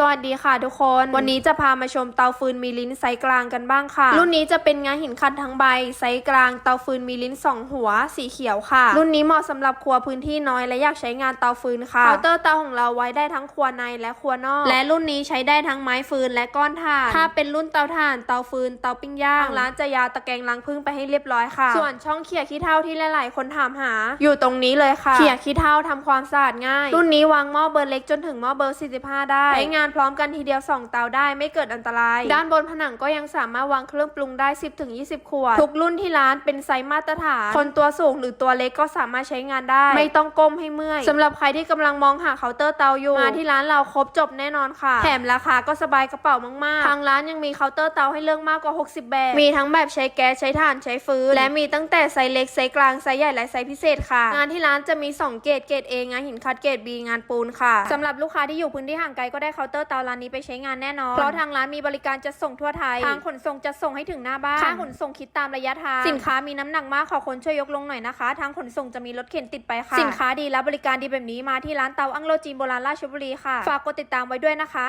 สวัสดีค่ะทุกคน วันนี้จะพามาชมเตาฟืนมีลิ้นไซส์กลางกันบ้างค่ะ รุ่นนี้จะเป็นงาหินคัดทั้งใบไซส์กลางเตาฟืนมีลิ้น 2 หัวสีเขียวค่ะ รุ่นนี้เหมาะสำหรับครัวพื้นที่น้อยและอยากใช้งานเตาฟืนค่ะเคาน์เตอร์เตาของเราไว้ได้ทั้งครัวในและครัวนอก และรุ่นนี้ใช้ได้ทั้งไม้ฟืนและก้อนถ่าน ถ้าเป็นรุ่นเตาถ่านเตาฟืนเตาปิ้งย่างทางร้านจะยาวตะแกรงล้างพึ่งไปให้เรียบร้อยค่ะ ส่วนช่องเขี่ยขี้เถ้าที่หลายๆคนถามหา อยู่ตรงนี้เลยค่ะเขี่ยขี้เถ้าทำความสะอาดง่าย รุ่นนี้วางหม้อเบอร์เล็กจนถึงหม้อเบอร์ 45 ได้ใช้งานพร้อมกันทีเดียว 2 เตาได้ไม่เกิดอันตราย ด้านบนผนังก็ยังสามารถวางเครื่องปรุงได้ 10-20 ขวด ทุกรุ่นที่ร้านเป็นไซส์มาตรฐาน คนตัวสูงหรือตัวเล็กก็สามารถใช้งานได้ ไม่ต้องก้มให้เมื่อยสำหรับใครที่กำลังมองหาเคาน์เตอร์เตาอยู่มาที่ร้านเราครบจบแน่นอนค่ะ แถมราคาก็สบายกระเป๋ามากๆ ทางร้านยังมีเคาน์เตอร์เตาให้เลือกมากกว่า 60 แบบ มีทั้งแบบใช้แก๊สใช้ถ่านใช้ฟืนและมีตั้งแต่ไซส์เล็กไซส์กลางไซส์ใหญ่และไซส์พิเศษค่ะ งานที่ร้านจะมี 2 เกรดเกรด A งานหินคัดเกรด B งานปูนค่ะสำหรับลูกค้าที่อยู่พื้นที่ห่างไกลก็ได้เคาน์เตอร์เตาร้านนี้ไปใช้งานแน่นอน เพราะทางร้านมีบริการจัดส่งทั่วไทย ทางขนส่งจะส่งให้ถึงหน้าบ้าน ค่าขนส่งคิดตามระยะทาง สินค้ามีน้ำหนักมากขอคนช่วยยกลงหน่อยนะคะ ทางขนส่งจะมีรถเข็นติดไปค่ะ สินค้าดีและบริการดีแบบนี้มาที่ร้านเตาอั้งโลจีนโบราณราชบุรีค่ะ ฝากกดติดตามไว้ด้วยนะคะ